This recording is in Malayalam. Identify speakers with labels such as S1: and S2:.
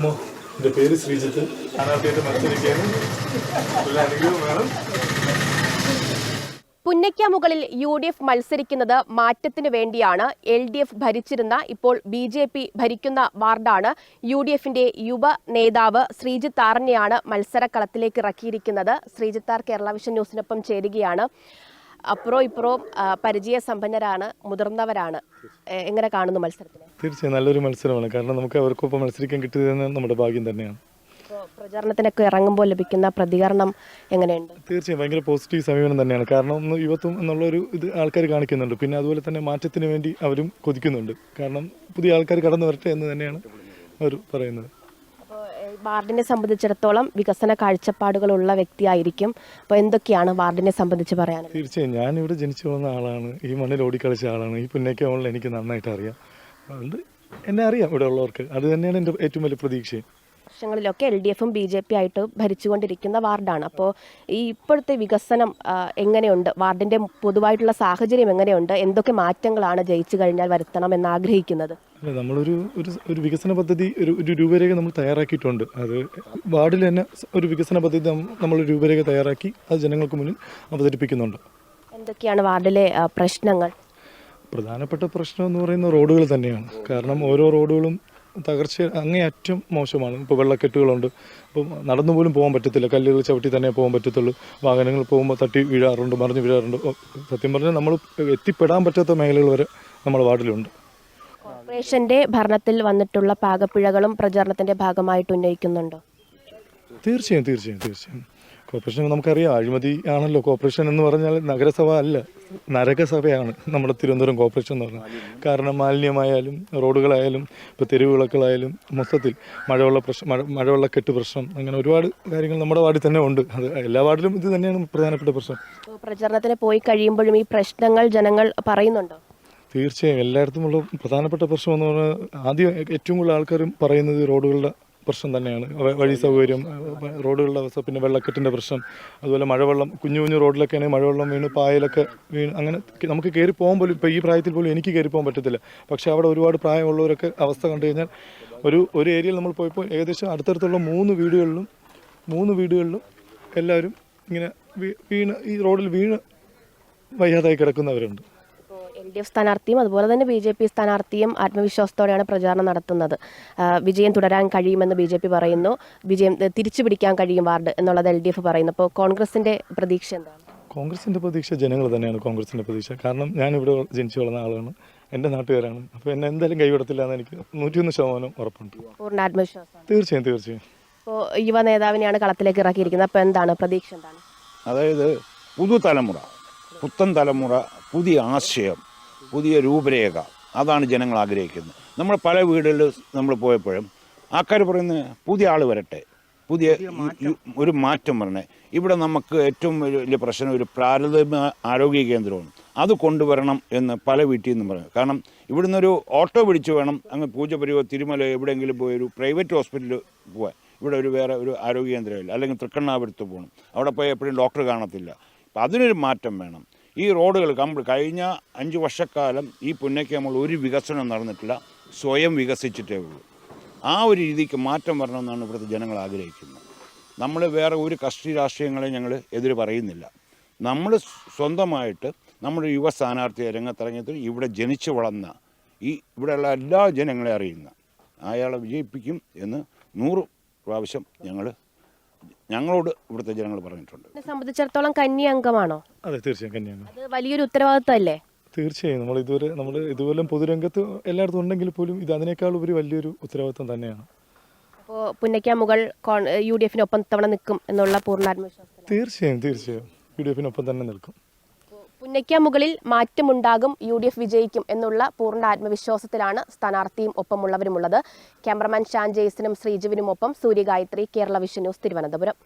S1: അമ്മോ എന്റെ പേര് ശ്രീജിത്ത്. സ്ഥാനാർത്ഥിയായിട്ട് മത്സരിക്കാനും വേണം.
S2: പുന്നയ്ക്കാമുകളിൽ യു ഡി എഫ് മത്സരിക്കുന്നത് മാറ്റത്തിന് വേണ്ടിയാണ്. എൽ ഡി എഫ് ഭരിച്ചിരുന്ന ഇപ്പോൾ ബി ജെ പി ഭരിക്കുന്ന വാർഡാണ് യു ഡി എഫിന്റെ യുവ നേതാവ് ശ്രീജിത്ത് ആറിനെയാണ് മത്സരക്കളത്തിലേക്ക് ഇറക്കിയിരിക്കുന്നത്. ശ്രീജിത്ത് ആർ കേരള വിഷൻ ന്യൂസിനൊപ്പം ചേരുകയാണ്. അപ്പുറവും ഇപ്പുറവും പരിചയ സമ്പന്നരാണ് മുതിർന്നവരാണ്. എങ്ങനെ കാണുന്നു മത്സരത്തിന്?
S1: തീർച്ചയായും നല്ലൊരു മത്സരമാണ്. കാരണം നമുക്ക് അവർക്കൊപ്പം മത്സരിക്കാൻ കിട്ടിയതെന്ന് നമ്മുടെ ഭാഗ്യം തന്നെയാണ്.
S2: പ്രചാരണത്തിനൊക്കെ ഇറങ്ങുമ്പോൾ ലഭിക്കുന്ന പ്രതികരണം എങ്ങനെയുണ്ട്?
S1: തീർച്ചയായും ഭയങ്കര പോസിറ്റീവ് സമീപനം തന്നെയാണ്. കാരണം ഒന്ന് യുവത്വം എന്നുള്ളൊരു ഇത് ആൾക്കാർ കാണിക്കുന്നുണ്ട്. പിന്നെ അതുപോലെ തന്നെ മാറ്റത്തിന് വേണ്ടി അവരും കൊതിക്കുന്നുണ്ട്. കാരണം പുതിയ ആൾക്കാർ കടന്നു വരട്ടെ എന്ന് തന്നെയാണ് അവർ പറയുന്നത്.
S2: വാർഡിനെ സംബന്ധിച്ചിടത്തോളം വികസന കാഴ്ചപ്പാടുകളുള്ള വ്യക്തിയായിരിക്കും. അപ്പോൾ എന്തൊക്കെയാണ് വാർഡിനെ സംബന്ധിച്ച് പറയാൻ
S1: തീർച്ചയായും. ഞാനിവിടെ ജനിച്ചു വന്ന ആളാണ്. ഈ മണ്ണിൽ ഓടിക്കളിച്ച ആളാണ്. ഈ പുന്നയ്ക്ക മണ്ണിൽ എനിക്ക് നന്നായിട്ട് അറിയാം അതുകൊണ്ട് എന്നെ അറിയാം ഇവിടെ ഉള്ളവർക്ക് അത് തന്നെയാണ് എന്റെ ഏറ്റവും വലിയ പ്രതീക്ഷയും.
S2: വർഷങ്ങളിലൊക്കെ എൽ ഡി എഫും ബി ജെ പി ആയിട്ട് ഭരിച്ചുകൊണ്ടിരിക്കുന്ന വാർഡാണ്. അപ്പോൾ ഈ ഇപ്പോഴത്തെ വികസനം എങ്ങനെയുണ്ട്? വാർഡിന്റെ പൊതുവായിട്ടുള്ള സാഹചര്യം എങ്ങനെയുണ്ട്? എന്തൊക്കെ മാറ്റങ്ങളാണ് ജയിച്ചു കഴിഞ്ഞാൽ വരുത്തണം എന്ന് ആഗ്രഹിക്കുന്നത്?
S1: അല്ല നമ്മളൊരു ഒരു ഒരു വികസന പദ്ധതി ഒരു ഒരു രൂപരേഖ നമ്മൾ തയ്യാറാക്കിയിട്ടുണ്ട്. അത് വാർഡിൽ തന്നെ ഒരു വികസന പദ്ധതി നമ്മൾ രൂപരേഖ തയ്യാറാക്കി അത് ജനങ്ങൾക്ക് മുന്നിൽ അവതരിപ്പിക്കുന്നുണ്ട്.
S2: എന്തൊക്കെയാണ് വാർഡിലെ പ്രശ്നങ്ങൾ?
S1: പ്രധാനപ്പെട്ട പ്രശ്നം എന്ന് പറയുന്ന റോഡുകൾ തന്നെയാണ്. കാരണം ഓരോ റോഡുകളും തകർച്ച അങ്ങേയറ്റം മോശമാണ്. ഇപ്പോൾ വെള്ളക്കെട്ടുകളുണ്ട്. ഇപ്പോൾ നടന്നു പോലും പോകാൻ പറ്റത്തില്ല. കല്ലുകൾ ചവിട്ടി തന്നെ പോകാൻ പറ്റത്തുള്ളൂ. വാഹനങ്ങൾ പോകുമ്പോൾ തട്ടി വീഴാറുണ്ട് മറിഞ്ഞ് വീഴാറുണ്ട്. സത്യം പറഞ്ഞാൽ നമ്മൾ എത്തിപ്പെടാൻ പറ്റാത്ത മേഖലകൾ വരെ നമ്മുടെ വാർഡിലുണ്ട്.
S2: കോർപ്പറേഷന്റെ ഭരണത്തിൽ വന്നിട്ടുള്ള പാകപ്പിഴകളും പ്രചാരണത്തിന്റെ ഭാഗമായിട്ട് ഉന്നയിക്കുന്നുണ്ടോ?
S1: തീർച്ചയായും തീർച്ചയായും തീർച്ചയായും. കോർപ്പറേഷൻ നമുക്കറിയാം അഴിമതി ആണല്ലോ കോർപ്പറേഷൻ എന്ന് പറഞ്ഞാൽ നഗരസഭ അല്ല നരകസഭയാണ് നമ്മുടെ തിരുവനന്തപുരം കോർപ്പറേഷൻ എന്ന് പറഞ്ഞാൽ. കാരണം മാലിന്യമായാലും റോഡുകളായാലും ഇപ്പോൾ തെരുവിളക്കുകളായാലും മൊത്തത്തിൽ മഴവെള്ള പ്രശ്നം മഴ മഴവെള്ളക്കെട്ട് പ്രശ്നം അങ്ങനെ ഒരുപാട് കാര്യങ്ങൾ നമ്മുടെ വാർഡിൽ തന്നെ ഉണ്ട്. അത് എല്ലാ വാർഡിലും ഇത് തന്നെയാണ് പ്രധാനപ്പെട്ട പ്രശ്നം.
S2: പ്രചരണത്തിന് പോയി കഴിയുമ്പോഴും ഈ പ്രശ്നങ്ങൾ ജനങ്ങൾ പറയുന്നുണ്ടോ?
S1: തീർച്ചയായും എല്ലായിടത്തുമുള്ള പ്രധാനപ്പെട്ട പ്രശ്നം എന്ന് പറഞ്ഞാൽ ആദ്യം ഏറ്റവും കൂടുതൽ ആൾക്കാരും പറയുന്നത് റോഡുകളുടെ പ്രശ്നം തന്നെയാണ്. വഴി സൗകര്യം റോഡുകളുടെ അവസ്ഥ പിന്നെ വെള്ളക്കെട്ടിന്റെ പ്രശ്നം അതുപോലെ മഴവെള്ളം കുഞ്ഞു കുഞ്ഞു റോഡിലൊക്കെ ആണെങ്കിൽ മഴവെള്ളം വീണ് പായലൊക്കെ വീണ് അങ്ങനെ നമുക്ക് കയറി പോകാൻ പോലും ഇപ്പോൾ ഈ പ്രായത്തിൽ പോലും എനിക്ക് കയറി പോകാൻ പറ്റത്തില്ല. പക്ഷേ അവിടെ ഒരുപാട് പ്രായമുള്ളവരൊക്കെ അവസ്ഥ കണ്ടു കഴിഞ്ഞാൽ ഒരു ഒരു ഏരിയയിൽ നമ്മൾ പോയപ്പോൾ ഏകദേശം അടുത്തടുത്തുള്ള മൂന്ന് വീടുകളിലും മൂന്ന് വീടുകളിലും എല്ലാവരും ഇങ്ങനെ വീണ് ഈ റോഡിൽ വീണ് വയ്യാതായി കിടക്കുന്നവരുണ്ട്.
S2: എൽ ഡി എഫ് സ്ഥാനാർത്ഥിയും അതുപോലെ തന്നെ ബി ജെ പി സ്ഥാനാർത്ഥിയും ആത്മവിശ്വാസത്തോടെയാണ് പ്രചാരണം നടത്തുന്നത്. വിജയം തുടരാൻ കഴിയുമെന്ന് ബി ജെ പി പറയുന്നു. വിജയം തിരിച്ചു പിടിക്കാൻ കഴിയും വാർഡ് എന്നുള്ളത് എൽ ഡി എഫ് പറയുന്നു. അപ്പോൾ കോൺഗ്രസിന്റെ പ്രതീക്ഷ എന്താണ്?
S1: കോൺഗ്രസിന്റെ പ്രതീക്ഷ ജനങ്ങൾ തന്നെയാണ് കോൺഗ്രസിന്റെ പ്രതീക്ഷ. കാരണം ഞാനിവിടെ ജനിച്ചു വളർന്ന ആളാണ്. എന്റെ നാട്ടുകാരാണ്. അപ്പോൾ എന്നെ എന്തായാലും കൈവിടത്തില്ല എന്ന് എനിക്ക് നൂറ്റിയൊന്ന് ശതമാനം ഉറപ്പുണ്ട്.
S2: പൂർണ ആത്മവിശ്വാസം
S1: തീർച്ചയായും തീർച്ചയായും.
S2: ഇപ്പോൾ യുവ നേതാവിനെയാണ് കളത്തിലേക്ക് ഇറക്കിയിരിക്കുന്നത്. അപ്പോൾ എന്താണ് പ്രതീക്ഷ എന്താണ്?
S3: അതായത് പുതുതലമുറ പുത്തൻ തലമുറ പുതിയ ആശയം. പുതിയ രൂപരേഖ. അതാണ് ജനങ്ങൾ ആഗ്രഹിക്കുന്നത്. നമ്മൾ പല വീടുകളിൽ നമ്മൾ പോയപ്പോഴും ആൾക്കാർ പറയുന്നത് പുതിയ ആൾ വരട്ടെ. പുതിയ ഒരു മാറ്റം വരണേ. ഇവിടെ നമുക്ക് ഏറ്റവും വലിയ പ്രശ്നം ഒരു പ്രാഥമിക ആരോഗ്യ കേന്ദ്രമാണ്. അത് കൊണ്ടുവരണം എന്ന് പല വീട്ടിൽ നിന്നും പറയും. കാരണം ഇവിടുന്ന് ഒരു ഓട്ടോ പിടിച്ച് വേണം അങ്ങ് പൂജപരിവോ തിരുമല എവിടെയെങ്കിലും പോയി ഒരു പ്രൈവറ്റ് ഹോസ്പിറ്റലിൽ പോകാൻ ഇവിടെ ഒരു വേറെ ഒരു ആരോഗ്യ കേന്ദ്രമില്ല. അല്ലെങ്കിൽ തൃക്കണ്ണാപുരത്ത് പോകണം. അവിടെ പോയി എപ്പോഴും ഡോക്ടർ കാണത്തില്ല. അപ്പം അതിനൊരു മാറ്റം വേണം. ഈ റോഡുകൾ കഴിഞ്ഞ അഞ്ച് വർഷക്കാലം ഈ പുന്നയ്ക്ക് നമ്മൾ ഒരു വികസനം നടന്നിട്ടില്ല. സ്വയം വികസിച്ചിട്ടേ ഉള്ളൂ. ആ ഒരു രീതിക്ക് മാറ്റം വരണമെന്നാണ് ഇവിടുത്തെ ജനങ്ങൾ ആഗ്രഹിക്കുന്നത്. നമ്മൾ വേറെ ഒരു കക്ഷി രാഷ്ട്രീയങ്ങളെ ഞങ്ങൾ എതിര് പറയുന്നില്ല. നമ്മൾ സ്വന്തമായിട്ട് നമ്മുടെ യുവ സ്ഥാനാർത്ഥിയെ രംഗത്തിറങ്ങിയതിൽ ഇവിടെ ജനിച്ചു വളർന്ന ഈ ഇവിടെയുള്ള എല്ലാ ജനങ്ങളെ അറിയുന്ന അയാളെ വിജയിപ്പിക്കും എന്ന് നൂറ് പ്രാവശ്യം ഞങ്ങൾ ഞങ്ങളോട് ഇവിടുത്തെ ജനങ്ങൾ പറഞ്ഞിട്ടുണ്ട്.
S2: എന്നെ സംബന്ധിച്ചിടത്തോളം കന്നി അംഗമാണോ
S1: അതെ തീർച്ചയായും കന്യാകുമാരി
S2: അത് വലിയൊരു ഉത്തരവാദിത്തമല്ലേ?
S1: തീർച്ചയായും. നമ്മൾ ഇതുവരെ നമ്മൾ ഇതുപോലെ പൊതുരംഗത്ത് എല്ലായിടത്തും ഉണ്ടെങ്കിൽ പോലും ഇത് അതിനേക്കാൾ ഒരു വലിയൊരു ഉത്തരവാദിത്വം തന്നെയാണ്.
S2: അപ്പോൾ പുന്നയ്ക്കാമുകൾ കോൺ യു ഡി എഫിനൊപ്പം തവണ നിൽക്കും എന്നുള്ള പൂർണ ആത്മവിശ്വാസം
S1: തീർച്ചയായും തീർച്ചയായും. യു ഡി എഫിനൊപ്പം തന്നെ നിൽക്കും.
S2: പുന്നയ്ക്കാമുകളിൽ മാറ്റമുണ്ടാകും യു ഡി എഫ് വിജയിക്കും എന്നുള്ള പൂർണ ആത്മവിശ്വാസത്തിലാണ് സ്ഥാനാർത്ഥിയും ഒപ്പമുള്ളവരുമുള്ളത്. ക്യാമറമാൻ ഷാൻ ജെയ്സിനും ശ്രീജുവിനുമൊപ്പം സൂര്യഗായത്രി കേരള വിഷൻ ന്യൂസ് തിരുവനന്തപുരം.